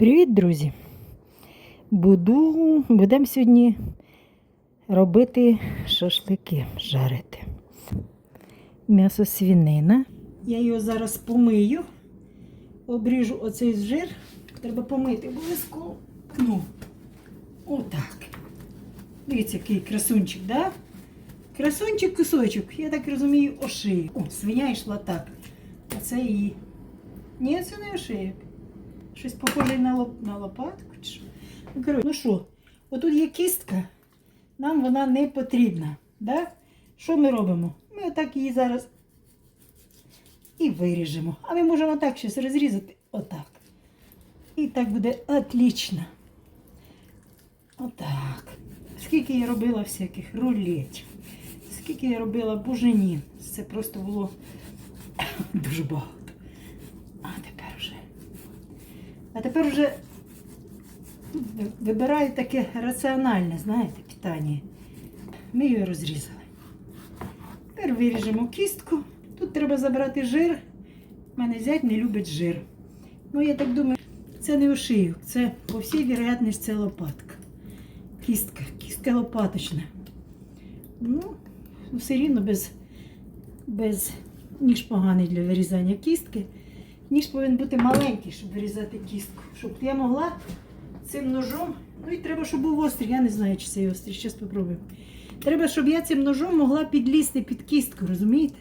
Привіт, друзі! Буду, будемо сьогодні робити шашлики, жарити. М'ясо свінина. Я його зараз помию, обріжу оцей жир. Треба помити обов'язково. Ну, отак. Дивіться, який красунчик, да? Красунчик кусочок, я так розумію, ошиєк. О, свиня йшла так. А це її. Ні, це не ошиєк. Щось похоже на, лоп... на лопатку. Чи? Ну, що, отут є кістка, нам вона не потрібна. Да? Що ми робимо? Ми отак її зараз і виріжемо. А ми можемо так щось розрізати. Отак. І так буде отлично. Отак. Скільки я робила всяких рулетів, скільки я робила буженін. Це просто було дуже багато. А тепер вже. А тепер вже вибираю таке раціональне, знаєте, питання. Ми її розрізали. Тепер виріжемо кістку. Тут треба забрати жир. У мене зять не любить жир. Ну, я так думаю, це не ошийок, це по всій вірогідності це лопатка. Кістка, кістка лопаточна. Ну, все рівно без, без ніж поганий для вирізання кістки. Ніж повинен бути маленький, щоб вирізати кістку. Щоб я могла цим ножом. Ну і треба, щоб був острий. Я не знаю, чи цей острий. Зараз спробуємо. Треба, щоб я цим ножом могла підлізти під кістку, розумієте?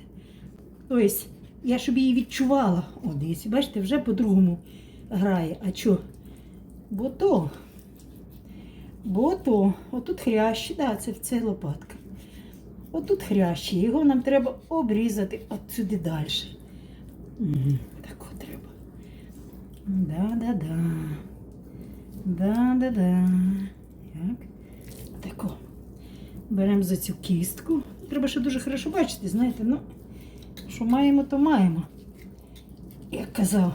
Тобто, я щоб її відчувала. О, дивіться, бачите, вже по-другому грає. А що? Бо то. Бо то. Отут хрящ, да, це, це лопатка. Отут хрящ, його нам треба обрізати от сюди далі. Угу. Да-да-да. Да-да-да. Так. Тако. Беремо за цю кістку. Треба ще дуже хорошо бачити, знаєте, ну, що маємо, то маємо. Як казав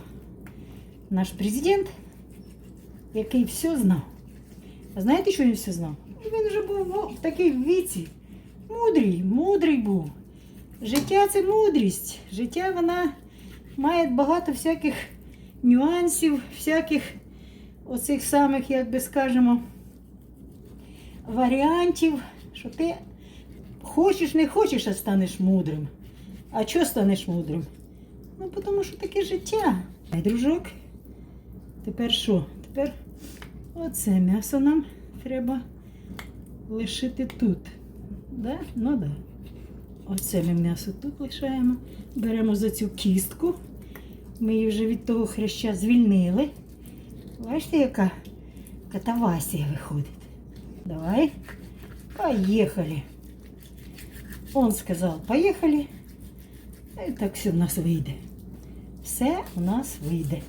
наш президент, який все знав. А знаєте, що він все знав? Він вже був в такий в віці. Мудрий, мудрий був. Життя це мудрість. Життя вона має багато всяких нюансів, всяких оцих самих, як би скажемо, варіантів, що ти хочеш, не хочеш, а станеш мудрим. А чого станеш мудрим? Ну, тому що таке життя. Ай, дружок. Тепер що? Тепер оце м'ясо нам треба лишити тут. Да? Ну да. Оце ми м'ясо тут лишаємо. Беремо за цю кістку. Ми її вже від того хряща звільнили. Бачите, яка катавасія виходить. Давай. Поїхали. Он сказав, поїхали. І так все в нас вийде. Все у нас вийде.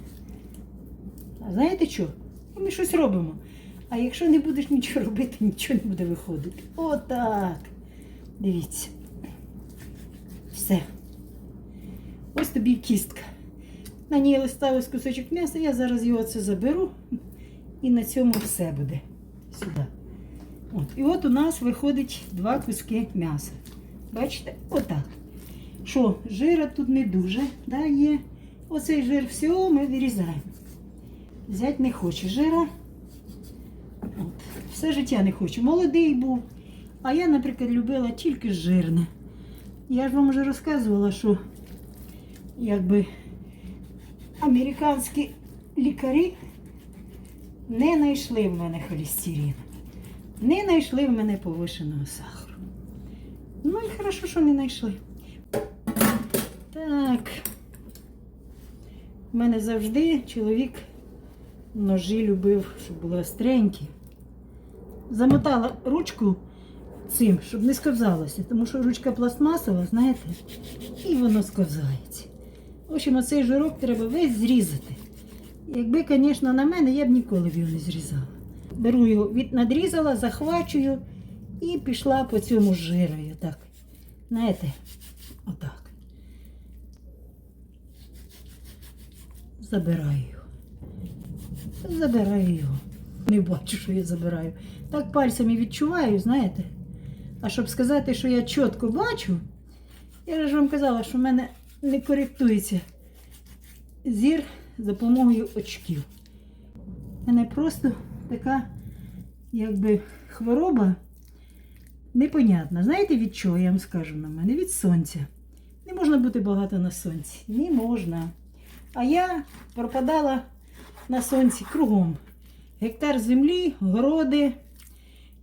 А знаєте що? Ми щось робимо. А якщо не будеш нічого робити, нічого не буде виходити. Отак. Дивіться. Все. Ось тобі кістка. На ній листалось кусочок м'яса, я зараз його це заберу. І на цьому все буде. Сюди. От. І от у нас виходить два куски м'яса. Бачите? Отак. Що, жира тут не дуже, да, є. Оцей жир всього ми вирізаємо. Взять не хоче жира. От. Все життя не хочу. Молодий був. А я, наприклад, любила тільки жирне. Я ж вам вже розказувала, що якби американські лікарі не знайшли в мене холестерин. Не знайшли в мене повишеного сахару. Ну і хорошо, що не знайшли. Так. У мене завжди чоловік ножі любив, щоб були остренькі. Замотала ручку цим, щоб не сковзалося, тому що ручка пластмасова, знаєте, і воно сковзається. В общем, оцей жирок треба весь зрізати. Якби, звісно, на мене, я б ніколи його не зрізала. Беру його, від, надрізала, захвачую і пішла по цьому жирові. Так. Знаєте, отак. Забираю його. Забираю його. Не бачу, що я забираю. Так пальцями відчуваю, знаєте. А щоб сказати, що я чітко бачу, я ж вам казала, що в мене не коректується зір за допомогою очків. У мене просто така, якби, хвороба непонятна. Знаєте від чого я вам скажу на мене? Від сонця. Не можна бути багато на сонці. Не можна. А я пропадала на сонці кругом. Гектар землі, городи.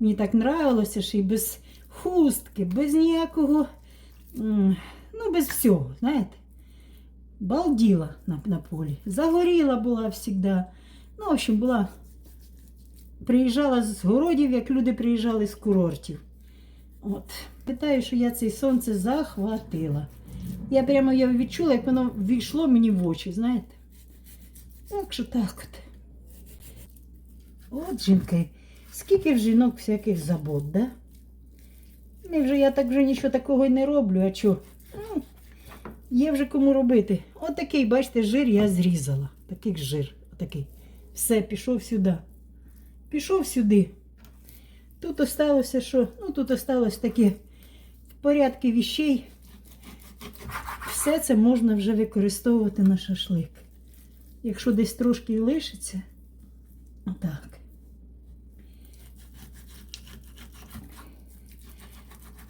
Мені так нравилося, що і без хустки, без ніякого, ну, без всього, знаєте. Балділа на, на полі. Загоріла була завжди. Ну, в общем, була. Приїжджала з городів, як люди приїжджали з курортів. От. Питаю, що я це сонце захватила. Я прямо я відчула, як воно війшло мені в очі, знаєте. Так що так от. От жінки, скільки в жінок всяких забот, да? Не вже я так вже нічого такого й не роблю, а що? Ну, є вже кому робити. Отакий, бачите, жир я зрізала. Такий жир. Отакий. Все, пішов сюди. Пішов сюди. Тут осталося що? Ну, тут осталось таке в порядку віщей. Все це можна вже використовувати на шашлик. Якщо десь трошки і лишиться, отак.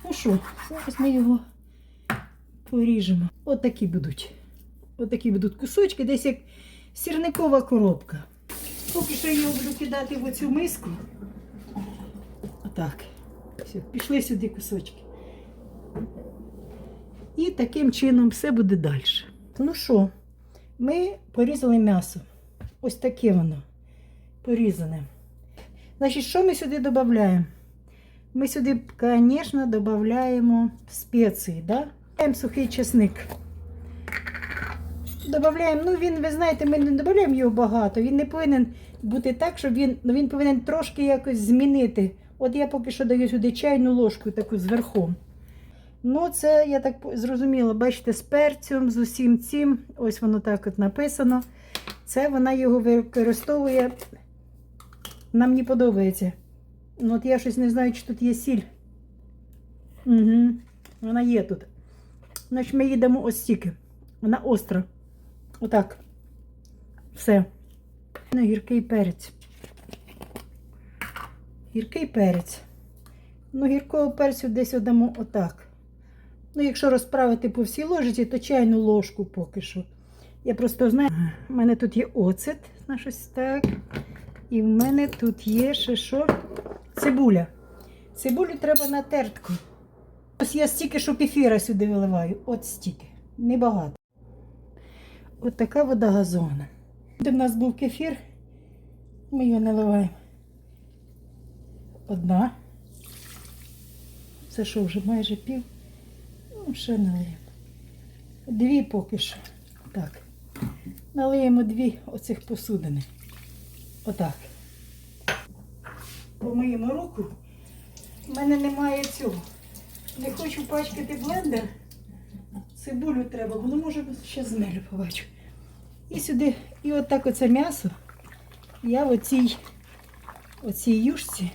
Ну що, зараз ми його поріжемо. Отакі будуть. Отакі будуть кусочки, десь як сірникова коробка. Поки що я його буду кидати в оцю миску. Отак. Все, пішли сюди кусочки. І таким чином все буде далі. Ну що, ми порізали м'ясо. Ось таке воно порізане. Значить, що ми сюди додаємо? Ми сюди, звісно, додаємо спеції, да? Додаємо сухий чесник. Додаємо, ну він, ви знаєте, ми не додаємо його багато. Він не повинен бути так, щоб він, ну він повинен трошки якось змінити. От я поки що даю сюди чайну ложку таку зверху. Ну, це, я так зрозуміла, бачите, з перцем, з усім цим. Ось воно так от написано. Це вона його використовує. Нам не подобається. Ну, от я щось не знаю, чи тут є сіль. Угу. Вона є тут. Значить, ми їдемо ось стільки. Вона остра. Отак. Все. На гіркий перець. Гіркий перець. Ну, гіркого перцю десь отдамо отак. Ну, якщо розправити по всій ложиці, то чайну ложку поки що. Я просто знаю, у мене тут є оцет, на щось так. І в мене тут є ще що? Цибуля. Цибулю треба на тертку. Ось я стільки, що кефіра сюди виливаю. От стільки. Небагато. От така вода газована. Де в нас був кефір, ми його наливаємо. Одна. Це що вже майже пів. Ну, ще налиємо. Дві поки що. Так. Налиємо дві оцих посудини. Отак. Помиємо руку. У мене немає цього. Не хочу пачкати блендер. Цибулю треба, воно може ще змелю побачу. І сюди, і отак оце м'ясо. Я в оцій, оцій юшці.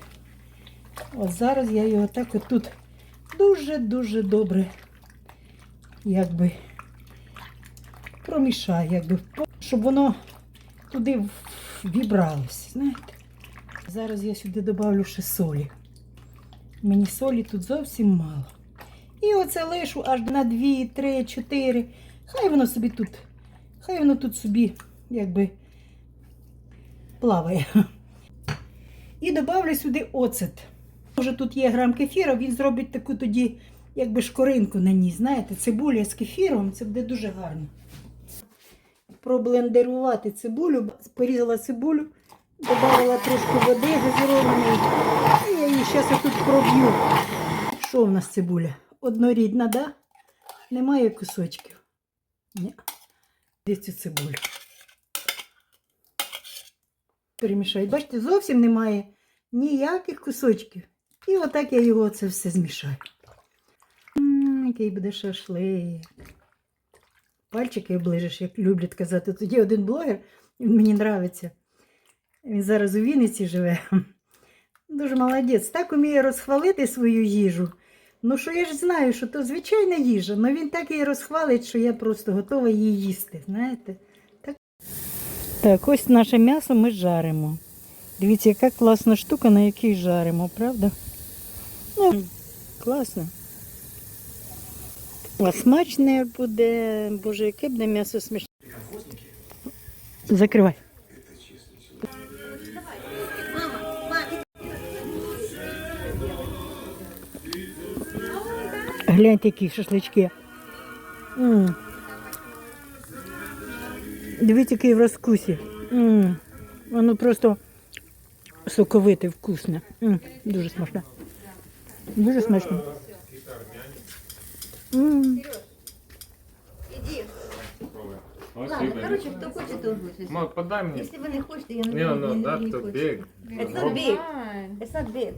От зараз я його так отут дуже-дуже добре якби промішаю, якби, щоб воно туди вібралося, знаєте. Зараз я сюди додавлю ще солі. Мені солі тут зовсім мало. І оце лишу аж на 2, 3, 4. Хай воно собі тут, хай воно тут собі якби плаває. І додавлю сюди оцет. Може тут є грам кефіра, він зробить таку тоді, якби шкоринку на ній. Знаєте, цибуля з кефіром, це буде дуже гарно. Проблендерувати цибулю, порізала цибулю, додала трошки води газірованої. І я тут проб'ю. Що в нас цибуля? Однорідна, да? Немає кусочків. Ні. Де цю цибулю? Перемішаю. Бачите, зовсім немає ніяких кусочків. І отак я його це все змішаю. М, який буде шашлик. Пальчики оближеш, як люблять казати. Тоді один блогер, він мені подобається. Він зараз у Вінниці живе. Дуже молодець. Так уміє розхвалити свою їжу. Ну, що я ж знаю, що то звичайна їжа, але він так її розхвалить, що я просто готова її їсти. Знаєте? Так, так ось наше м'ясо ми жаримо. Дивіться, яка класна штука, на якій жаримо, правда? Ну, класно. А смачне буде, боже, яке буде м'ясо смачне. Закривай. Гляньте, які шашлички. М. Дивіться, який в розкусі. М. Воно просто соковите, вкусне. М. Дуже смачно. Дуже смачно. М. Ладно, короче, кто хочет, тот будет. Ма, подай мне. Если вы не хотите, я не, Не, не, ну, не, that не too хочу. big. It's not big. It's not big.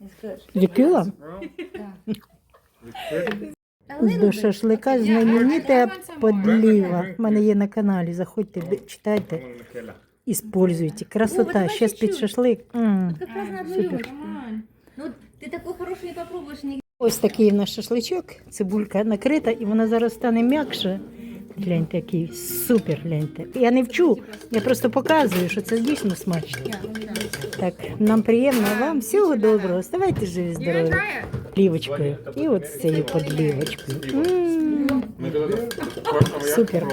It's good. Текила? A little До шашлика знаменита подліва. У мене є на каналі. Заходьте, читайте, Используйте. Красота. Сейчас під шашлик. М. Как раз на одну Супер. рюмочку. Ну, ты такой хороший не попробуешь нигде. Ось такий в нас шашличок. Цибулька накрита, і вона зараз стане м'якше. Гляньте, який супер, гляньте. Я не вчу, я просто показую, що це дійсно смачно. Так, нам приємно, вам всього доброго. Ставайте живі, здорові. Плівочкою. І от з цією подлівочкою. М, Супер.